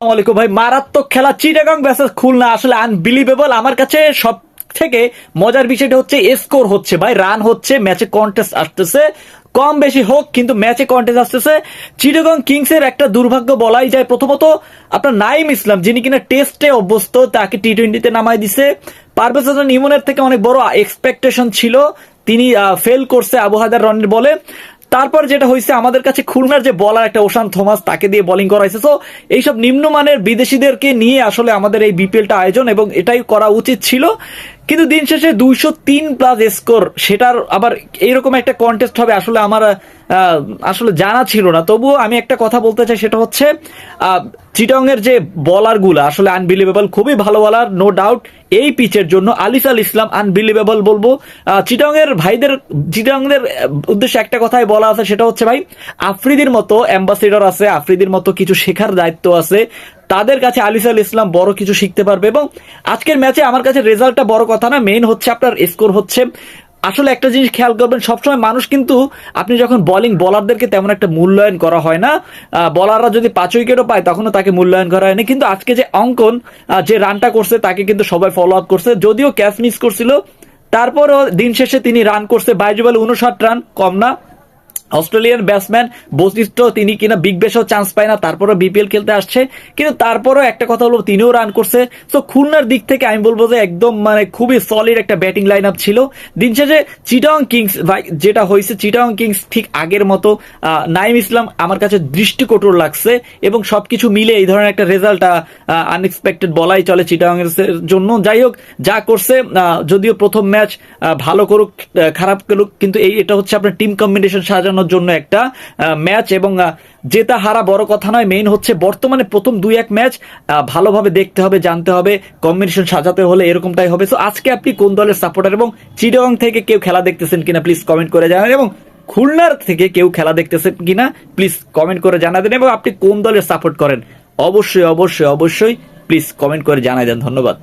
আসসালামাইকুম ভাই। মারাত্মক খেলা। চিটাগাং ব্যাসেস খুলনা। আসলে আনবিলিভেবল আমার কাছে সব থেকে মজার বিষয়টা হচ্ছে স্কোর হচ্ছে ভাই। রান হচ্ছে ম্যাচে কন্টেস্ট আসতেছে। কম বেশি হোক, কিন্তু ম্যাচে কন্টেস্ট আসতেছে। চিটাগং কিংস এর একটা দুর্ভাগ্য বলাই যায়। প্রথমত, আপনার নাইম ইসলাম, যিনি কিনা টেস্টে অভ্যস্ত, তাকে টি টোয়েন্টিতে নামাই দিছে। পারভেজ হাসান ইমনের থেকে অনেক বড় এক্সপেকটেশন ছিল। তিনি ফেল করছে আবু রনের বলে। তারপর যেটা হয়েছে আমাদের কাছে খুলনার যে বলার একটা ওশান থমাস, তাকে দিয়ে বোলিং করাইছে। তো এইসব নিম্নমানের বিদেশিদেরকে নিয়ে আসলে আমাদের এই বিপিএলটা আয়োজন এবং এটাই করা উচিত ছিল। কিন্তু দিন শেষে দুইশো তিন প্লাস স্কোর সেটার আবার এইরকম একটা কন্টেস্ট হবে আসলে আমার আসলে জানা ছিল না। তবুও আমি একটা কথা বলতে চাই, সেটা হচ্ছে চিটং এর যে বলারগুলো আসলে আনবিলিভেবল খুবই ভালো বলার নো ডাউট এই পিচের জন্য আলিস আল ইসলাম আনবিলিভেবল বলব। চিটং এর ভাইদের চিটং এর উদ্দেশ্যে একটা কথাই বলা আছে, সেটা হচ্ছে ভাই, আফ্রিদির মতো অ্যাম্বাসিডর আছে, আফ্রিদির মতো কিছু শেখার দায়িত্ব আছে। তাদের কাছে আলিস আল ইসলাম বড় কিছু শিখতে পারবে এবং আজকের ম্যাচে আমার কাছে রেজাল্টটা বড় কথা না মেইন হচ্ছে আপনার স্কোর হচ্ছে। আসলে একটা জিনিস খেয়াল করবেন, সবসময় মানুষ কিন্তু আপনি যখন বোলিং বলারদেরকে তেমন একটা মূল্যায়ন করা হয় না বলাররা যদি পাঁচ উইকেটও পায় তখনও তাকে মূল্যায়ন করা হয়নি। কিন্তু আজকে যে অঙ্কন যে রানটা করছে, তাকে কিন্তু সবাই ফলো আপ করছে। যদিও ক্যাচ মিস করছিল, তারপরও দিন শেষে তিনি রান করছে, বাইশ বলে উনষাট রান কম না। অস্ট্রেলিয়ান ব্যাটসম্যান বৈশিষ্ট্য তিনি কিনা বিগ বেশও চান্স পায় না, তারপরও বিপিএল খেলতে আসছে। কিন্তু তারপরও একটা কথা হলো, তিনিও রান করছে। তো খুলনার দিক থেকে আমি বলব যে একদম মানে খুবই সলিড একটা ব্যাটিং লাইন আপ ছিল। দিন শেষে চিটাং কিংস যেটা হয়েছে চিটাং কিংস ঠিক আগের মতো নাইম ইসলাম আমার কাছে দৃষ্টিকটুর লাগছে এবং সবকিছু মিলে এই ধরনের একটা রেজাল্ট আনএক্সপেক্টেড বলাই চলে চিটাং এর জন্য। যাই হোক, যা করছে যদিও প্রথম ম্যাচ ভালো করুক খারাপ করুক, কিন্তু এই, এটা হচ্ছে আপনার টিম কম্বিনেশন সাজানোর জন্য একটা ম্যাচ এবং জেতা হারা বড় কথা নয়। মেইন হচ্ছে বর্তমানে প্রথম দুই এক ম্যাচ ভালোভাবে দেখতে হবে, জানতে হবে কম্বিনেশন সাজাতে হলে এরকমটাই হবে। সো আজকে আপনি কোন দলের সাপোর্টার এবং চিটাগং থেকে কেউ খেলা দেখতেছেন কিনা প্লিজ কমেন্ট করে জানান এবং খুলনার থেকে কেউ খেলা দেখতেছেন কিনা প্লিজ কমেন্ট করে জানা দেন এবং আপনি কোন দলের সাপোর্ট করেন? অবশ্যই অবশ্যই অবশ্যই প্লিজ কমেন্ট করে জানাই দেন। ধন্যবাদ।